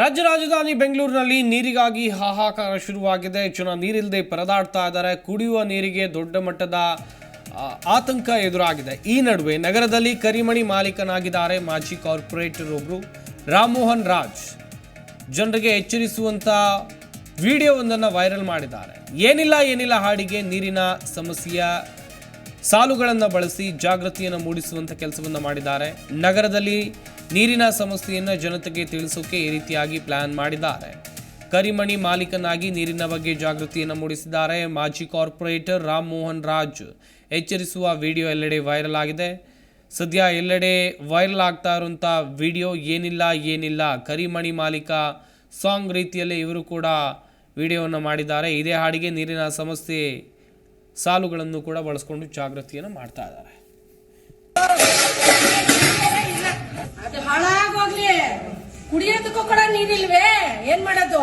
ರಾಜ್ಯ ರಾಜಧಾನಿ ಬೆಂಗಳೂರಿನಲ್ಲಿ ನೀರಿಗಾಗಿ ಹಾಹಾಕಾರ ಶುರುವಾಗಿದೆ. ಜನ ನೀರಿಲ್ಲದೆ ಪರದಾಡ್ತಾ ಇದ್ದಾರೆ. ಕುಡಿಯುವ ನೀರಿಗೆ ದೊಡ್ಡ ಮಟ್ಟದ ಆತಂಕ ಎದುರಾಗಿದೆ. ಈ ನಡುವೆ ನಗರದಲ್ಲಿ ಕರಿಮಣಿ ಮಾಲೀಕನಾಗಿದ್ದಾರೆ ಮಾಜಿ ಕಾರ್ಪೊರೇಟರ್ ಒಬ್ರು ರಾಮಮೋಹನ್ ರಾಜ್. ಜನರಿಗೆ ಎಚ್ಚರಿಸುವಂಥ ವಿಡಿಯೋ ಒಂದನ್ನು ವೈರಲ್ ಮಾಡಿದ್ದಾರೆ. ಏನಿಲ್ಲ ಏನಿಲ್ಲ ಹಾಡಿಗೆ ನೀರಿನ ಸಮಸ್ಯೆಯ ಸಾಲುಗಳನ್ನು ಬಳಸಿ ಜಾಗೃತಿಯನ್ನು ಮೂಡಿಸುವಂಥ ಕೆಲಸವನ್ನು ಮಾಡಿದ್ದಾರೆ. ನಗರದಲ್ಲಿ ನೀರಿನ ಸಮಸ್ಯೆಯನ್ನು ಜನತೆಗೆ ತಿಳಿಸೋಕೆ ಈ ರೀತಿಯಾಗಿ ಪ್ಲಾನ್ ಮಾಡಿದ್ದಾರೆ. ಕರಿಮಣಿ ಮಾಲೀಕನಾಗಿ ನೀರಿನ ಬಗ್ಗೆ ಜಾಗೃತಿಯನ್ನು ಮೂಡಿಸಿದ್ದಾರೆ. ಮಾಜಿ ಕಾರ್ಪೊರೇಟರ್ ರಾಮ್ ಮೋಹನ್ ರಾಜ್ ಎಚ್ಚರಿಸುವ ವಿಡಿಯೋ ಎಲ್ಲೆಡೆ ವೈರಲ್ ಆಗಿದೆ. ಸದ್ಯ ಎಲ್ಲೆಡೆ ವೈರಲ್ ಆಗ್ತಾ ಇರುವಂಥ ವಿಡಿಯೋ ಏನಿಲ್ಲ ಏನಿಲ್ಲ. ಕರಿಮಣಿ ಮಾಲೀಕ ಸಾಂಗ್ ರೀತಿಯಲ್ಲಿ ಇವರು ಕೂಡ ವಿಡಿಯೋವನ್ನು ಮಾಡಿದ್ದಾರೆ. ಇದೇ ಹಾಡಿಗೆ ನೀರಿನ ಸಮಸ್ಯೆ ಸಾಲುಗಳನ್ನು ಕೂಡ ಬಳಸ್ಕೊಂಡು ಜಾಗೃತಿಯನ್ನು ಮಾಡ್ತಾ ಇದ್ದಾರೆ. ಕುಡಿಯೋದಕ್ಕೂ ಕೂಡ ನೀರಿಲ್ವೇ? ಏನ್ ಮಾಡೋದು?